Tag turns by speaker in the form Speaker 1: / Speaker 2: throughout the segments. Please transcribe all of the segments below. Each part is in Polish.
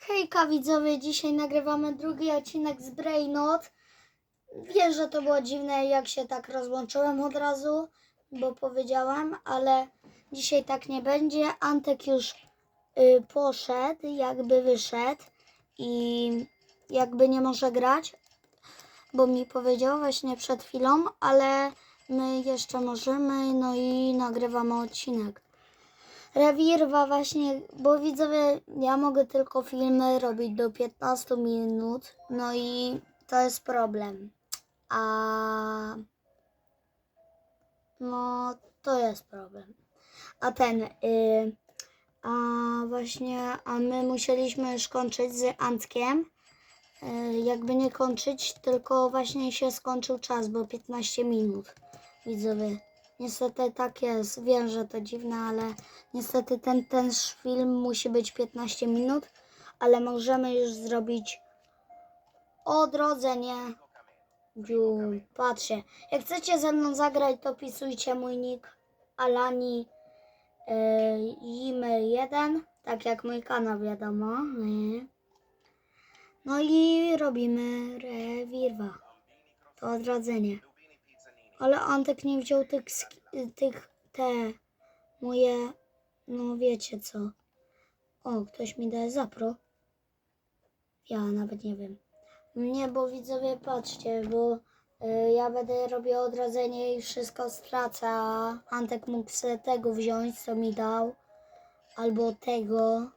Speaker 1: Hejka widzowie, dzisiaj nagrywamy drugi odcinek z Brainot. Wiem, że to było dziwne, jak się tak rozłączyłem od razu, bo powiedziałem, ale dzisiaj tak nie będzie. Antek już y, poszedł, jakby wyszedł i jakby nie może grać, bo mi powiedział właśnie przed chwilą, ale my jeszcze możemy, no i nagrywamy odcinek. Rewirwa właśnie, bo widzowie, ja mogę tylko filmy robić do 15 minut, no i to jest problem. A no to jest problem. A ten, y, a właśnie, a my musieliśmy już kończyć z Antkiem. Y, jakby nie kończyć, tylko właśnie się skończył czas, bo 15 minut. Widzowie, Niestety tak jest. Wiem, że to dziwne, ale niestety ten, ten film musi być 15 minut, ale możemy już zrobić odrodzenie. Dziu, patrzcie. Jak chcecie ze mną zagrać, to pisujcie mój nick Alani yy, Jimy 1, tak jak mój kanał wiadomo. nie? No i robimy rewirwa. To odrodzenie. Ale Antek nie wziął tych, tych, te moje, no wiecie co. O, ktoś mi daje zapro. Ja nawet nie wiem. Nie, bo widzowie, patrzcie, bo y, ja będę robił odrodzenie i wszystko stracę, Antek mógł sobie tego wziąć, co mi dał. Albo tego,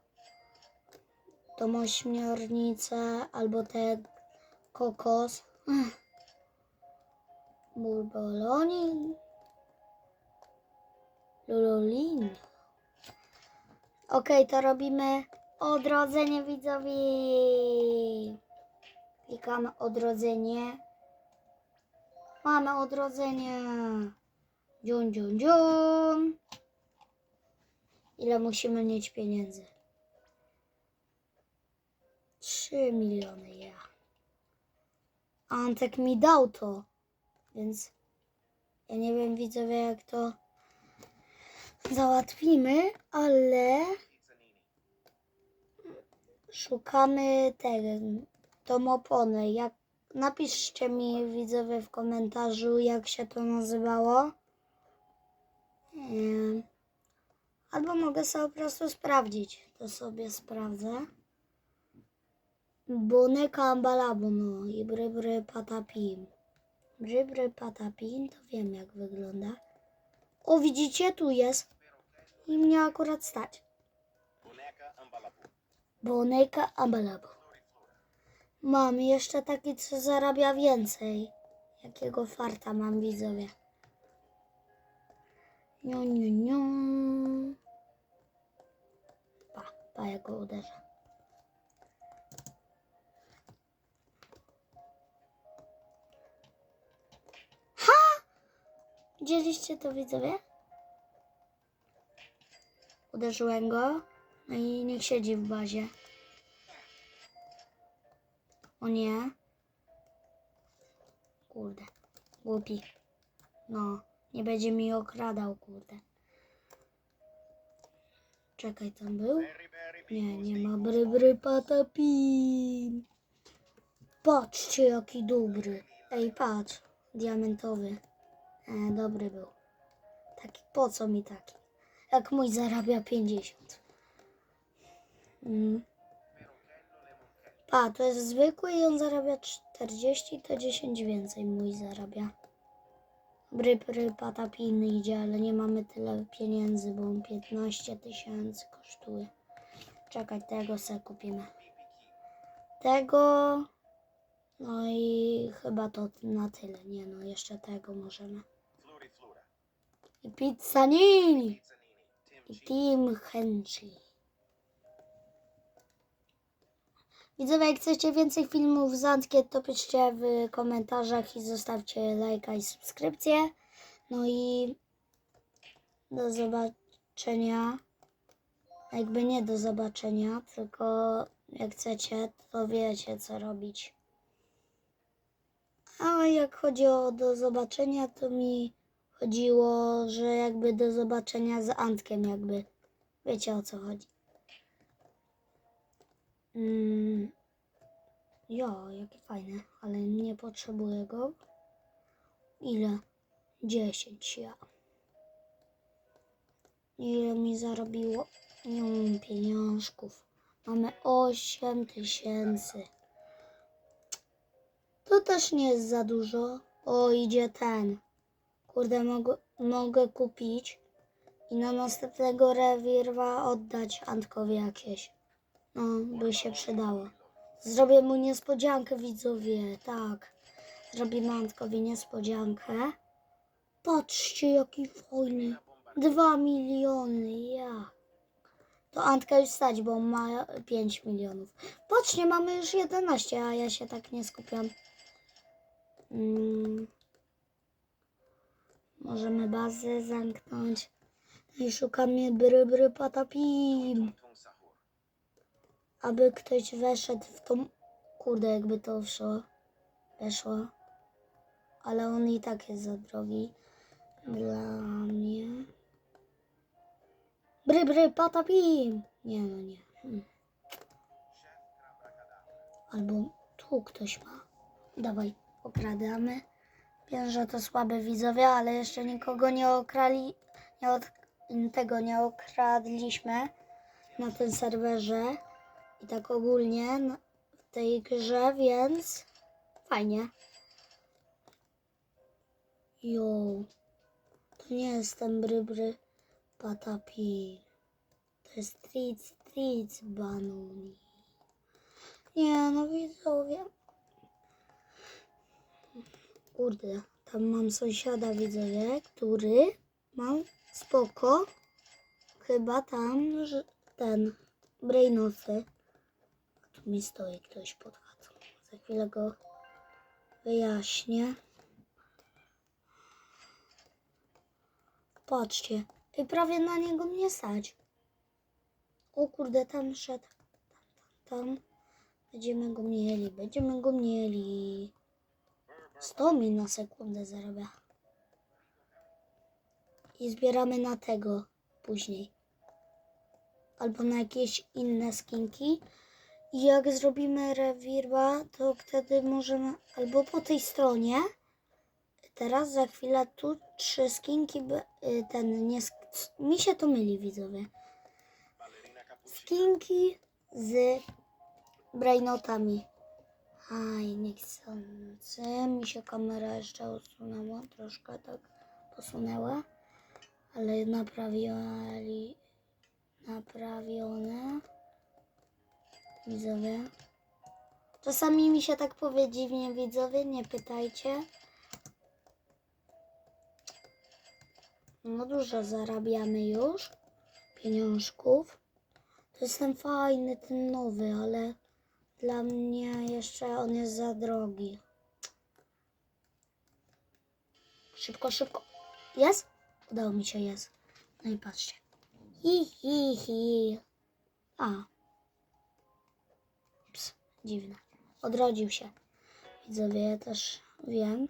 Speaker 1: tą ośmiornicę, albo te kokos. Ech. Burbolonin. Lululin. Okej, to robimy odrodzenie widzowie. Klikamy odrodzenie. Mamy odrodzenie. Dziun, dziun, dziun. Ile musimy mieć pieniędzy? 3 miliony, ja. Antek mi dał to. Więc ja nie wiem widzowie jak to załatwimy, ale szukamy tego, tą oponę. Jak, napiszcie mi widzowie w komentarzu jak się to nazywało. Em, Albo mogę sobie po prostu sprawdzić. To sobie sprawdzę. Boneka ambalabu, no i bry bry patapim. Brzybry patapin, to wiem jak wygląda. O, widzicie, tu jest. I mnie akurat stać. Boneka ambalabu. Mam jeszcze taki, co zarabia więcej. Jakiego farta mam, widzowie. Niu, niu, niu. Pa, pa, jak go uderzę. Widzieliście to widzowie? Uderzyłem go. No i niech siedzi w bazie. O nie. Kurde. Głupi. No. Nie będzie mi okradał, kurde. Czekaj, tam był? Nie, nie ma bry bry patapin. Patrzcie, jaki dobry. Ej, patrz. Diamentowy. E, dobry był. Taki, po co mi taki? Jak mój zarabia 50. Mm. Pa, to jest zwykły i on zarabia 40, to 10 więcej mój zarabia. Bry, bry, patapiny idzie, ale nie mamy tyle pieniędzy, bo on 15 tysięcy kosztuje. Czekaj, tego se kupimy. Tego... No i chyba to na tyle. Nie no, jeszcze tego możemy. Pizzanini. I Team Hensley. Widzowie, jak chcecie więcej filmów z Antkiem, to piszcie w komentarzach i zostawcie lajka i subskrypcję. No i do zobaczenia. Jakby nie do zobaczenia, tylko jak chcecie, to wiecie co robić. A jak chodzi o do zobaczenia, to mi chodziło, że jakby do zobaczenia z Antkiem, jakby. Wiecie o co chodzi. Mm. Jo, jaki fajny, ale nie potrzebuję go. Ile? 10 ja. Ile mi zarobiło? Nie mam pieniążków. Mamy 8 tysięcy. To też nie jest za dużo. O, idzie ten. Kurde, mogę, mogę kupić i na następnego rewirwa oddać Antkowi jakieś. No, by się przydało. Zrobię mu niespodziankę, widzowie, tak. Zrobimy Antkowi niespodziankę. Patrzcie, jaki fajny. Dwa miliony, ja. To Antka już stać, bo ma 5 milionów. Patrzcie, mamy już 11, a ja się tak nie skupiam. Mm. Możemy bazę zamknąć. No I szukamy bry bry patapim. Aby ktoś weszedł w tą... Kurde, jakby to wszło. Weszło. Ale on i tak jest za drogi. Dla mnie. Bry bry patapim. Nie no nie. Hmm. Albo tu ktoś ma. Dawaj, okradamy. Wiem, że to słabe widzowie, ale jeszcze nikogo nie okrali, nie od, tego nie okradliśmy na tym serwerze i tak ogólnie w tej grze, więc fajnie. Jo, to nie jest ten brybry patapi. To jest street street banuni. Nie no widzowie. Kurde, tam mam sąsiada widzowie, który mam spoko. Chyba tam że ten brainofy. Tu mi stoi ktoś pod chatą. Za chwilę go wyjaśnię. Patrzcie, i prawie na niego mnie stać. O kurde, tam szedł. Tam, tam, tam. Będziemy go mieli, będziemy go mieli. 100 mi na sekundę zarabia. I zbieramy na tego później. Albo na jakieś inne skinki. I jak zrobimy rewirba, to wtedy możemy albo po tej stronie. Teraz za chwilę tu trzy skinki. y, Ten nie. Mi się to myli, widzowie. Skinki z brainotami. Aj, niechcący. Mi się kamera jeszcze usunęła, troszkę tak posunęła, ale naprawiali, naprawione. Widzowie. Czasami mi się tak powie dziwnie, widzowie, nie pytajcie. No dużo zarabiamy już pieniążków. To jest ten fajny, ten nowy, ale dla mnie jeszcze on jest za drogi. Szybko, szybko. Jest? Udało mi się, jest. No i patrzcie. Hi, hi, hi. A. Ps, dziwne. Odrodził się. Widzowie, też wiem,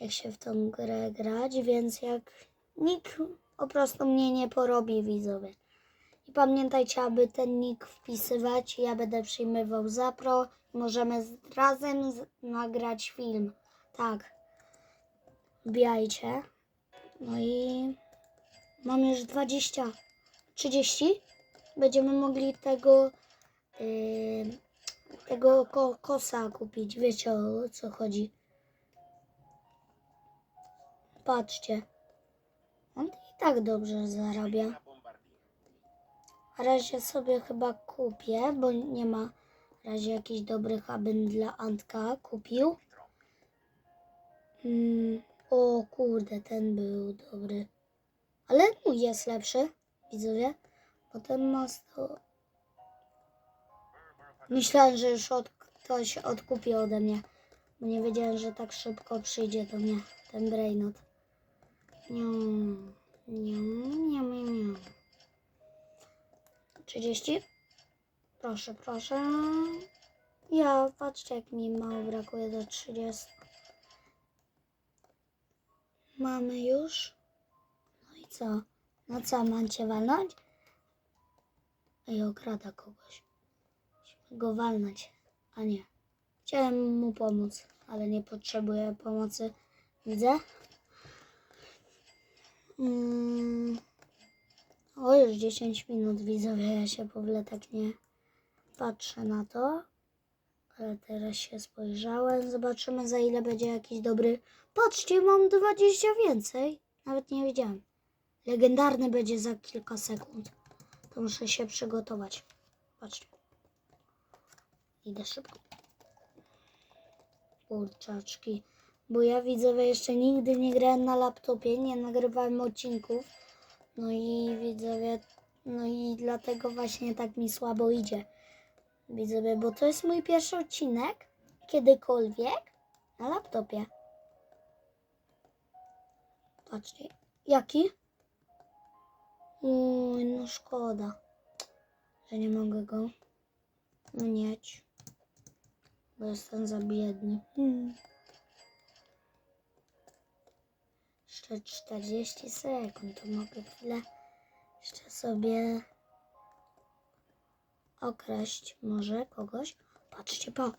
Speaker 1: jak się w tą grę grać, więc jak nikt po prostu mnie nie porobi, widzowie. Pamiętajcie, aby ten nick wpisywać. Ja będę przyjmował zapro możemy z, razem z, nagrać film. Tak. Wbijajcie. No i mam już 20, 30. Będziemy mogli tego yy, tego ko kosa kupić. Wiecie o co chodzi. Patrzcie. On i tak dobrze zarabia. Razie sobie chyba kupię, bo nie ma na razie jakichś dobrych, abym dla Antka kupił. Mm, o kurde, ten był dobry. Ale mój jest lepszy, widzowie. Bo ten ma sto... Myślałem, że już od, ktoś odkupi ode mnie. Bo nie wiedziałem, że tak szybko przyjdzie do mnie ten brainot. Niu, niu, niu, niu. 30. Proszę, proszę. Ja, patrzcie, jak mi mało brakuje do 30. Mamy już. No i co? No co, mam cię walnąć? Ej, okrada kogoś. go walnąć, a nie. Chciałem mu pomóc, ale nie potrzebuję pomocy. Widzę. Mm. O, już 10 minut widzowie, ja się w ogóle tak nie patrzę na to. Ale teraz się spojrzałem. Zobaczymy za ile będzie jakiś dobry. Patrzcie, mam 20 więcej. Nawet nie wiedziałem. Legendarny będzie za kilka sekund. To muszę się przygotować. Patrzcie. Idę szybko. Kurczaczki. Bo ja widzowie jeszcze nigdy nie grałem na laptopie, nie nagrywałem odcinków. No i widzowie, no i dlatego właśnie tak mi słabo idzie. Widzowie, bo to jest mój pierwszy odcinek kiedykolwiek na laptopie. Patrzcie, jaki? Uj, no szkoda, że nie mogę go mieć, bo jestem za biedny. Hmm. Jeszcze 40 sekund, to mogę chwilę jeszcze sobie okraść może kogoś. Patrzcie, po.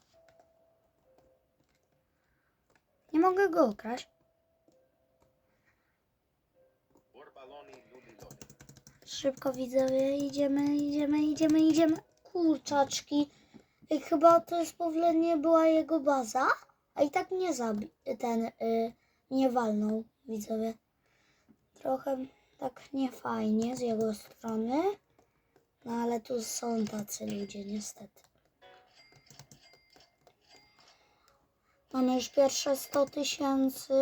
Speaker 1: Nie mogę go okraść. Szybko widzowie, idziemy, idziemy, idziemy, idziemy. Kurczaczki. Ej, chyba to jest powolenie była jego baza, a i tak nie zabi ten, y, nie walnął, widzowie. Trochę tak niefajnie z jego strony, no ale tu są tacy ludzie niestety. Mamy już pierwsze 100 tysięcy.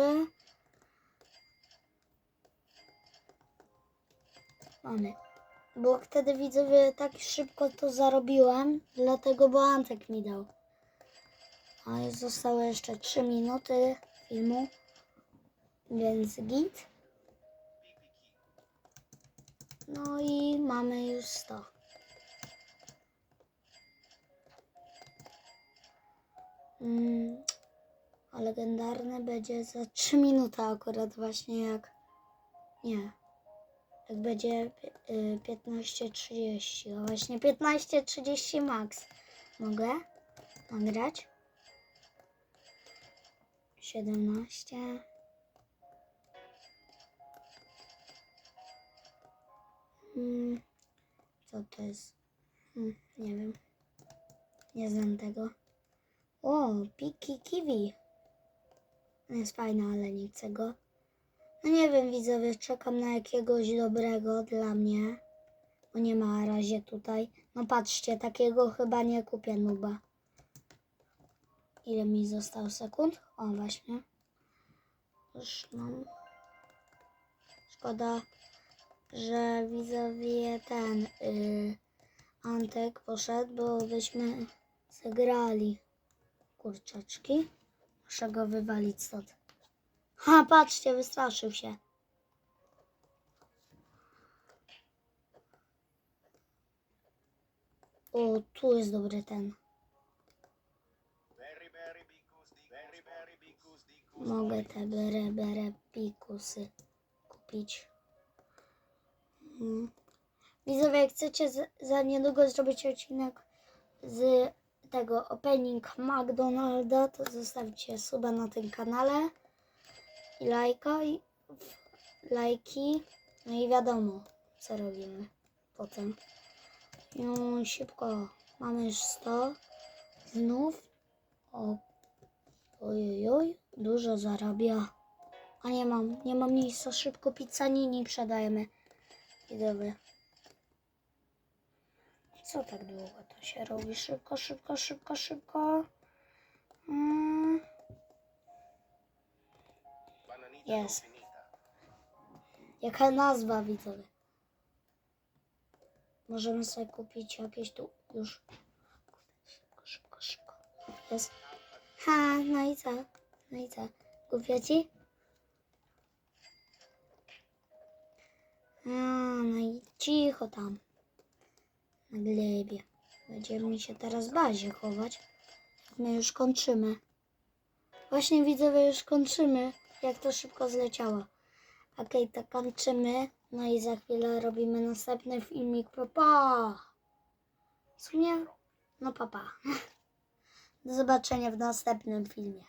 Speaker 1: Mamy. Bo wtedy widzowie tak szybko to zarobiłem, dlatego bo Antek mi dał. A już zostały jeszcze 3 minuty filmu, więc git. No i mamy już 100. Mm, a legendarny będzie za 3 minuty akurat właśnie jak... Nie. Jak będzie y, 15.30. O właśnie 15.30 max. Mogę nagrać? 17. Hmm, co to jest? Hmm, nie wiem. Nie znam tego. O, piki kiwi. Jest fajny, ale nie chcę go. No nie wiem, widzowie, czekam na jakiegoś dobrego dla mnie. Bo nie ma na razie tutaj. No patrzcie, takiego chyba nie kupię nuba. Ile mi zostało sekund? O, właśnie. Już mam. Szkoda, że widzowie ten y, Antek poszedł, bo byśmy zagrali kurczaczki. Muszę go wywalić stąd. Ha, patrzcie, wystraszył się. O, tu jest dobry ten. Mogę te bere, bere pikusy kupić. Mhm. Widzowie, jak chcecie za niedługo zrobić odcinek z tego opening McDonalda, to zostawcie suba na tym kanale i lajka i lajki. No i wiadomo, co robimy potem. No, szybko. Mamy już 100. Znów. O, ojojoj, dużo zarabia. A nie mam, nie mam miejsca. Szybko pizzanini sprzedajemy. Widzowie. Co tak długo to się robi? Szybko, szybko, szybko, szybko. Mm. Jest. Jaka nazwa widzowie? Możemy sobie kupić jakieś tu już. Szybko, szybko, szybko. Jest. Ha, no i co? No i co? Kupię ci? A, no i cicho tam. Na glebie. Będziemy się teraz w bazie chować. My już kończymy. Właśnie widzowie już kończymy. Jak to szybko zleciało. Okej, to kończymy. No i za chwilę robimy następny filmik. Pa, pa! W sumie No papa. Do zobaczenia w następnym filmie.